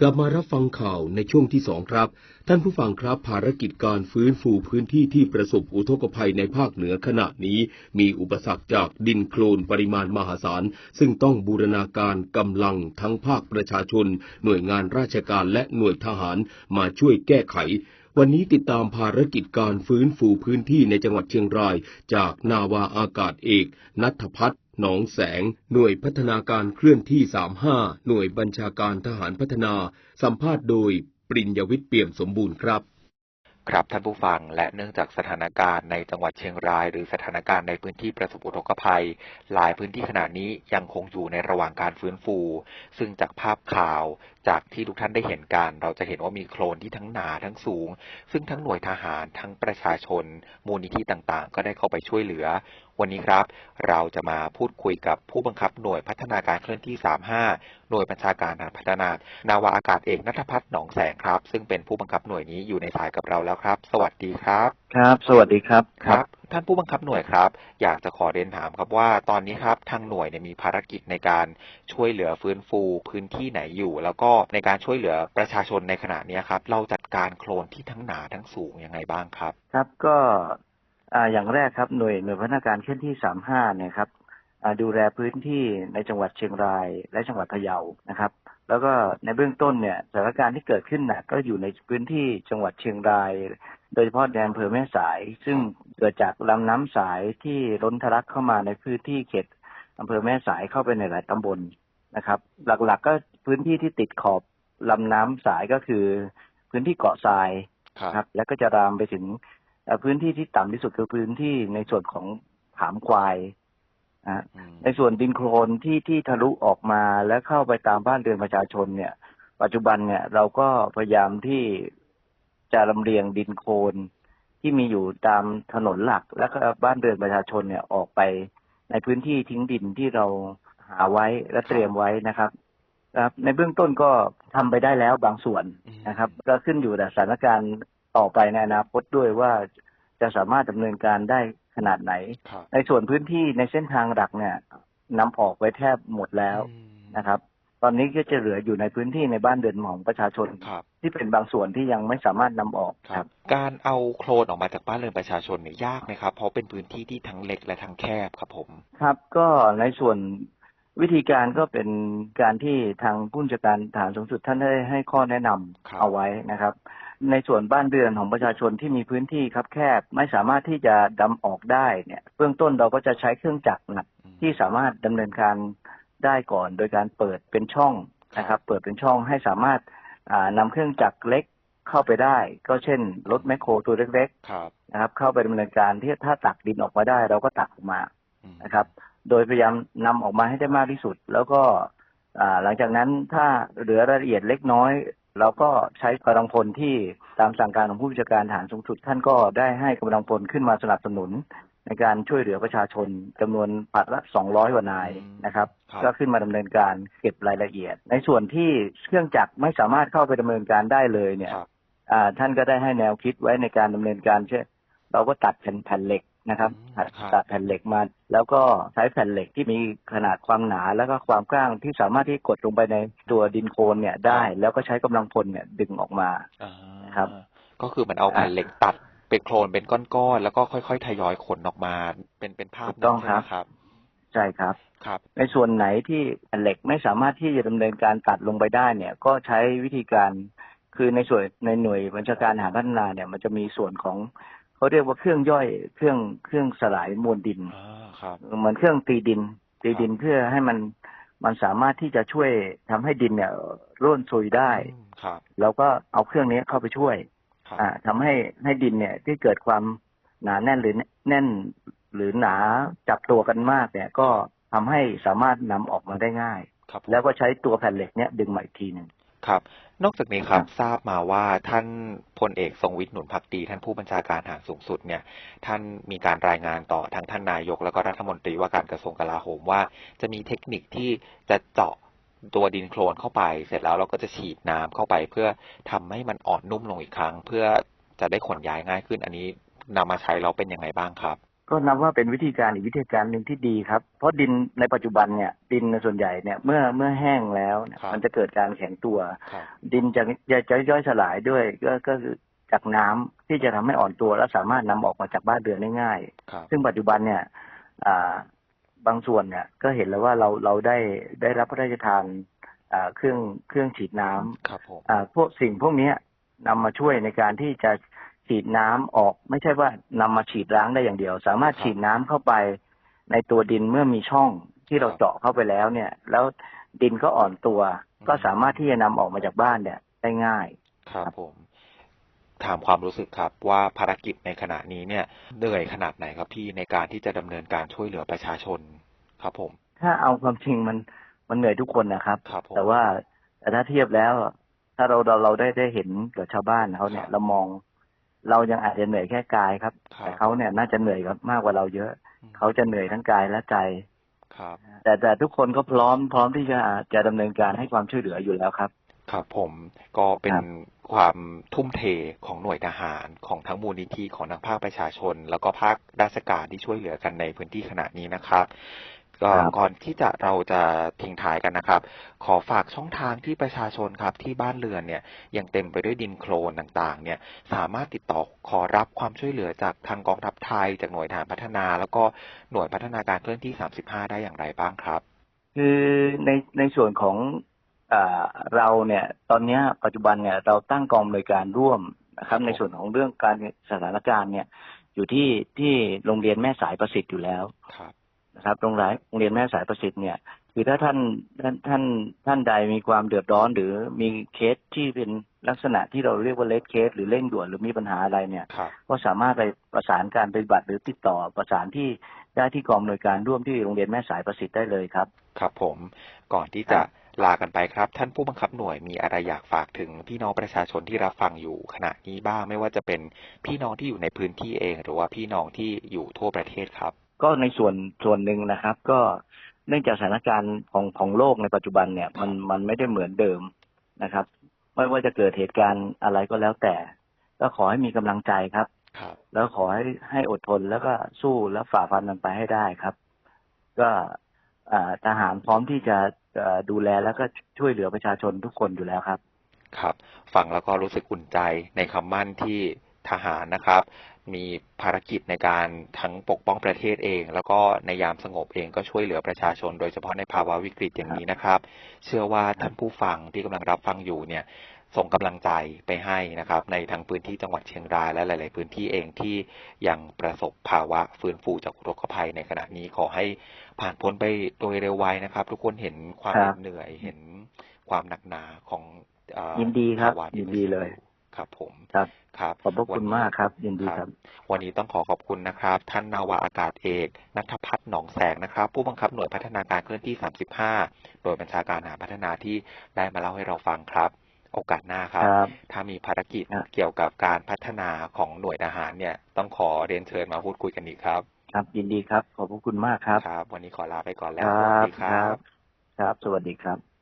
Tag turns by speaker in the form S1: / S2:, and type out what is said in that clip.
S1: กลับมารับฟังข่าวในช่วงที่สองครับ ท่านผู้ฟังครับภารกิจการฟื้นฟูพื้นที่ที่ประสบอุทกภัยในภาคเหนือขณะนี้ มีอุปสรรคจากดินโคลนปริมาณมหาศาล ซึ่งต้องบูรณาการกำลังทั้งภาคประชาชน หน่วยงานราชการและหน่วยทหารมาช่วยแก้ไขวันนี้ติดตามภารกิจการฟื้นฟูพื้นที่ในจังหวัดเชียงราย จากนาวาอากาศเอก นัทพัฒน์ หนองแสง หน่วยพัฒนาการเคลื่อนที่ 35 หน่วยบัญชาการทหารพัฒนา สัมภาษณ์โดยปริญญวิทย์เปี่ยมสมบูรณ์ครับ
S2: ครับท่านผู้ฟังและเนื่องจากสถานการณ์ในจังหวัดเชียงราย หรือสถานการณ์ในพื้นที่ประสบอุทกภัย หลายพื้นที่ขณะนี้ยังคงอยู่ในระหว่างการฟื้นฟู ซึ่งจากภาพข่าวจากที่ทุกท่านได้เห็นกันเราจะเห็นว่ามีโคลนที่ทั้งหนาทั้งสูง ซึ่งทั้งหน่วยทหารทั้งประชาชน มูลนิธิต่างๆ ก็ได้เข้าไปช่วยเหลือ วันนี้ครับ เราจะมาพูดคุยกับผู้บังคับหน่วยพัฒนาการเคลื่อนที่ 35 หน่วยบัญชาการทหารพัฒนานาวาอากาศเอกนัทพัฒน์หนองแสงครับ ซึ่งเป็นผู้บังคับหน่วยนี้อยู่ในสายกับเราแล้วครับ สวัสดีครับ
S3: ครับ สวัสดีครับ
S2: ครับ ท่านผู้บังคับหน่วยครับ อยากจะขอเรียนถามครับว่าตอนนี้ครับทางหน่วยเนี่ยมีภารกิจในการช่วยเหลือฟื้นฟูพื้นที่ไหนอยู่ แล้วก็ในการช่วยเหลือประชาชนในขณะนี้ครับ เราจัดการโคลนที่ทั้งหนาทั้งสูงยังไงบ้างครับ
S3: ครับก็ อ่าอย่างแรกครับหน่วยหน่วยพัฒนาการเคลื่อนที่ 35 เนี่ยครับอ่าดูแลพื้นที่ในจังหวัดเชียงรายและจังหวัดพะเยานะครับ แล้วก็ในเบื้องต้นเนี่ยสถานการณ์ที่เกิดขึ้นน่ะก็อยู่ในพื้นที่จังหวัดเชียงราย โดยเฉพาะในอำเภอแม่สาย ซึ่งเกิดจากลำน้ำสายที่ล้นทะลักเข้ามาในพื้นที่เขตอำเภอแม่สายเข้าไปในหลายตำบลนะครับ หลักๆก็พื้นที่ที่ติดขอบลำน้ำสายก็คือ พื้นที่เกาะทรายครับ แล้วก็จะรามไปถึงเอ่อ พื้นที่ที่ต่ำที่สุดคือพื้นที่ในส่วนของผามควายนะฮะ
S2: อืม
S3: ในส่วนดินโคลนที่ที่ทะลุออกมาแล้วเข้าไปตามบ้านเรือนประชาชนเนี่ย ปัจจุบันเนี่ยเราก็พยายามที่จะลำเลียงดินโคลนที่มีอยู่ตามถนนหลัก แล้วก็บ้านเรือนประชาชนเนี่ยออกไปในพื้นที่ทิ้งดินที่เราหาไว้และเตรียมไว้นะครับครับ ในเบื้องต้นก็ทำไปได้แล้วบางส่วน
S2: อืม
S3: นะครับ ก็ขึ้นอยู่กับสถานการณ์ ต่อไปในอนาคตด้วยว่าจะสามารถดำเนินการได้ขนาดไหน
S2: ครับ
S3: ในส่วนพื้นที่ในเส้นทางหลักเนี่ยนำออกไปแทบหมดแล้ว
S2: อืม
S3: นะครับ ตอนนี้ก็จะเหลืออยู่ในพื้นที่ในบ้านเรือนของประชาชน
S2: ครับ
S3: ที่เป็นบางส่วนที่ยังไม่สามารถนำออก
S2: ค
S3: ค
S2: รั
S3: รับบ
S2: การเอาโคลนออกมาจากบ้านเรือนประชาชนเนี่ยยากไหมครับ เพราะเป็นพื้นที่ที่ทั้งเล็กและทั้งแคบครับผม
S3: ครับ ก็ในส่วนวิธีการก็เป็นการที่ทางผู้บัญชาการฐานสูงสุดท่านได้ให้ข้อแนะนำ
S2: ครับ
S3: เอาไว้นะครับ ในส่วนบ้านเรือนของประชาชนที่มีพื้นที่ครับแคบไม่สามารถที่จะดำออกได้เนี่ยเบื้องต้นเราก็จะใช้เครื่องจักรนะ
S2: อืม
S3: ที่สามารถดำเนินการได้ก่อน โดยการเปิดเป็นช่องนะครับ เปิดเป็นช่องให้สามารถอ่านำเครื่องจักรเล็กเข้าไปได้ ก็เช่นรถแมคโครตัวเล็ก
S2: ครับ
S3: ๆนะครับ เข้าไปดำเนินการที่ถ้าตักดินออกมาได้ เราก็ตักออกมา
S2: อืม
S3: นะครับ โดยพยายามนำออกมาให้ได้มากที่สุด แล้วก็อ่าหลังจากนั้นถ้าเหลือรายละเอียดเล็กน้อย เราก็ใช้กำลังพลที่ตามสั่งการของผู้บัญชาการฐานสูงสุด ท่านก็ได้ให้กำลังพลขึ้นมาสนับสนุน ในการช่วยเหลือประชาชนจำนวนปัดละ 200กว่านายนะครับ
S2: ครับ
S3: ก็ขึ้นมาดำเนินการเก็บรายละเอียด ในส่วนที่เครื่องจักรไม่สามารถเข้าไปดำเนินการได้เลยเนี่ย
S2: ครับ
S3: อ่าท่านก็ได้ให้แนวคิดไว้ในการดำเนินการเช่นเราก็ตัดแผ่นแผ่นเหล็ก นะครับ
S2: อืม
S3: ตัด
S2: ครับ
S3: ตัดแผ่นเหล็กมา แล้วก็ใช้แผ่นเหล็กที่มีขนาดความหนาแล้วก็ความกว้างที่สามารถที่กดลงไปในตัวดินโคลนเนี่ยได้ แล้วก็ใช้กำลังพลเนี่ยดึงออกมา
S2: อ่า
S3: ครับ
S2: ก็คือมันเอาแผ่นเหล็กตัดเป็นโคลนเป็นก้อนๆแล้วก็ค่อย ๆ ทยอยขนออกมา เป็นเป็นภาพ
S3: ถูกต้อง
S2: นั้นใช่ไหมครับ
S3: ใช่ครับ
S2: ครับ
S3: ในส่วนไหนที่แผ่นเหล็กไม่สามารถที่จะดำเนินการตัดลงไปได้เนี่ย ก็ใช้วิธีการคือในส่วนในหน่วยบัญชาการทหารพัฒนาเนี่ยมันจะมีส่วนของ เขาเรียกว่าเครื่องย่อยเครื่องเครื่องสลายมวลดิน
S2: อ่าครับ
S3: เหมือนเครื่องตีดิน ตีดินเพื่อให้มันมันสามารถที่จะช่วยทำให้ดินเนี่ยร่วนซุยได้
S2: อืมครับ
S3: เราก็เอาเครื่องนี้เข้าไปช่วย
S2: ครับ
S3: อ่าทำให้ให้ดินเนี่ยที่เกิดความหนาแน่นหรือแน่นหรือหนาจับตัวกันมากเนี่ย ก็ทำให้สามารถนำออกมาได้ง่าย
S2: ครับผม
S3: แล้วก็ใช้ตัวแผ่นเหล็กเนี่ยดึงมาอีกทีหนึ่ง
S2: ครับ นอกจากนี้ครับ
S3: ครับ
S2: ทราบมาว่าท่านพลเอกทรงวิทย์หนุนพักดี ท่านผู้บัญชาการทหารสูงสุดเนี่ย ท่านมีการรายงานต่อทางท่านนายก แล้วก็รัฐมนตรีว่าการกระทรวงกลาโหมว่า จะมีเทคนิคที่จะเจาะตัวดินโคลนเข้าไป เสร็จแล้วเราก็จะฉีดน้ำเข้าไป เพื่อทำให้มันอ่อนนุ่มลงอีกครั้ง เพื่อจะได้ขนย้ายง่ายขึ้น อันนี้นำมาใช้เราเป็นยังไงบ้างครับ
S3: ก็นับว่าเป็นวิธีการอีกวิธีการหนึ่งที่ดีครับ เพราะดินในปัจจุบันเนี่ย ดินในส่วนใหญ่เนี่ยเมื่อเมื่อแห้งแล้วเนี่ย
S2: ครับ
S3: มันจะเกิดการแข็งตัว
S2: ครับ
S3: ดินจะจะจะย่อยสลายด้วยก็ก็คือจากน้ำที่จะทำให้อ่อนตัวและสามารถนำออกมาจากบ้านเรือนได้ง่าย
S2: ครับ
S3: ซึ่งปัจจุบันเนี่ยอ่าบางส่วนเนี่ยก็เห็นแล้วว่าเราเราได้ได้รับพระราชทานอ่าเครื่องเครื่องฉีดน้ำ
S2: ครับผม
S3: อ่าพวกสิ่งพวกเนี้ยนำมาช่วยในการที่จะ ฉีดน้ำออก ไม่ใช่ว่านำมาฉีดล้างได้อย่างเดียว สามารถฉีดน้ำเข้าไปในตัวดินเมื่อมีช่องที่เราเจาะเข้าไปแล้วเนี่ย แล้วดินก็อ่อนตัว ก็สามารถที่จะนำออกมาจากบ้านเนี่ยได้ง่าย
S2: ครับผม ถามความรู้สึกครับว่าภารกิจในขณะนี้เนี่ยเหนื่อยขนาดไหนครับพี่ในการที่จะดำเนินการช่วยเหลือประชาชนครับผม
S3: ถ้าเอาความจริงมันมันเหนื่อยทุกคนนะครับ
S2: ครับผม
S3: แต่ว่าแต่ถ้าเทียบแล้ว ถ้าเราเราเราได้ได้เห็นกับชาวบ้านเขาเนี่
S2: ค
S3: ย
S2: รับ
S3: เรามอง เรายังอาจจะเหนื่อยแค่กายครับ
S2: ครับ
S3: แต่เขาเนี่ยน่าจะเหนื่อยกับมากกว่าเราเยอะ เขาจะเหนื่อยทั้งกายและใจ
S2: ครับ
S3: แต่แต่ทุกคนก็พร้อมพร้อมที่จะจะดำเนินการให้ความช่วยเหลืออยู่แล้วครับ
S2: ครับผมก็เป็น
S3: ครับ
S2: ความทุ่มเทของหน่วยทหารของทั้งมูลนิธิของทั้งภาคประชาชน แล้วก็ภาคราชการที่ช่วยเหลือกันในพื้นที่ขณะนี้นะครับ ก็
S3: ครับ
S2: ก่อนที่จะเราจะทิ้งท้ายกันนะครับ ขอฝากช่องทางที่ประชาชนครับที่บ้านเรือนเนี่ยยังเต็มไปด้วยดินโคลนต่างๆ เนี่ยสามารถติดต่อขอรับความช่วยเหลือจากทางกองทัพไทย จากหน่วยทหารพัฒนา แล้วก็หน่วยพัฒนาการเคลื่อนที่ 35 ได้อย่างไรบ้างครับ
S3: คือในในส่วนของอ่าเราเนี่ยตอนเนี้ยปัจจุบันเนี่ยเราตั้งกองอำนวยการร่วมนะค
S2: ครั
S3: รับ
S2: บผม
S3: ในส่วนของเรื่องการสถานการณ์เนี่ยอยู่ที่ที่โรงเรียนแม่สายประสิทธิ์อยู่แล้ว
S2: ครับ
S3: นะครับโรงเรียนโรงเรียนแม่สายประสิทธิ์เนี่ยคือถ้าท่านท่านท่านท่านใดมีความเดือดร้อน หรือมีเคสที่เป็นลักษณะที่เราเรียกว่าเลดเคส หรือเร่งด่วนหรือมีปัญหาอะไรเนี่ย
S2: ครับ
S3: ก็สามารถไปประสานการปฏิบัติหรือติดต่อประสานที่ได้ที่กองอำนวยการร่วมที่โรงเรียนแม่สายประสิทธิ์ได้เลยครับ
S2: ครับผมก่อนที่
S3: ครั
S2: จะ
S3: บ
S2: ลากันไปครับ ท่านผู้บังคับหน่วยมีอะไรอยากฝากถึงพี่น้องประชาชนที่รับฟังอยู่ขณะนี้บ้างไม่ว่าจะเป็นพี่น้องที่อยู่ในพื้นที่เอง หรือว่าพี่น้องที่อยู่ทั่วประเทศครับ
S3: ก็ในส่วนส่วนหนึ่งนะครับ ก็เนื่องจากสถานการณ์ของของโลกในปัจจุบันเนี่ยมันมันไม่ได้เหมือนเดิมนะครับ ไม่ว่าจะเกิดเหตุการณ์อะไรก็แล้วแต่ ก็ขอให้มีกำลังใจครับ
S2: ครับ
S3: แล้วขอให้ให้อดทนแล้วก็สู้และฝ่าฟันมันไปให้ได้ครับ ก็อ่าทหารพร้อมที่จะเอ่อดูแลแล้วก็ช่วยเหลือประชาชนทุกคนอยู่แล้วครับ
S2: ครับ ฟังแล้วก็รู้สึกอุ่นใจในคำมั่นที่ ทหารนะครับ มีภารกิจในการทั้งปกป้องประเทศเอง แล้วก็ในยามสงบเองก็ช่วยเหลือประชาชน โดยเฉพาะในภาวะวิกฤตอย่างนี้นะครับ เชื่อว่าท่านผู้ฟังที่กำลังรับฟังอยู่เนี่ยส่งกำลังใจไปให้นะครับ ในทั้งพื้นที่จังหวัดเชียงรายและหลาย ๆ พื้นที่เองที่ยังประสบภาวะฟื้นฟูจากอุทกภัยในขณะนี้ขอให้ผ่านพ้นไปโดยเร็วไวนะครับ ทุกคนเห็นความ
S3: ครับ
S2: เหนื่อยเห็นความหนักหนาของเอ่อ
S3: ยินดีครับ
S2: ภาวะที่
S3: ยินดีเลย
S2: ครับผม
S3: ครับ
S2: ครับ
S3: ขอบพระคุณ
S2: วันนี้
S3: มากครับยินดีครับ
S2: วันนี้ต้องขอขอบคุณนะครับ ท่านนาวาอากาศเอกนัทพัฒน์หนองแสงนะครับ ผู้บังคับหน่วยพัฒนาการเคลื่อนที่ 35 โดยบัญชาการทหารพัฒนาที่ได้มาเล่าให้เราฟังครับ โอกาสหน้าครับ
S3: ครับ
S2: ถ้ามีภารกิจ
S3: ครับ
S2: เกี่ยวกับการพัฒนาของหน่วยทหารเนี่ย ต้องขอเรียนเชิญมาพูดคุยกันอีกครับ
S3: ครับยินดีครับ ขอบพระคุณมากครับ
S2: ครับ วันนี้ขอลาไปก่อน
S3: ค
S2: แล้ว
S3: รั
S2: สวัส
S3: บ
S2: ดีค
S3: ค
S2: รั
S3: รับบครับ สวัสดีครับ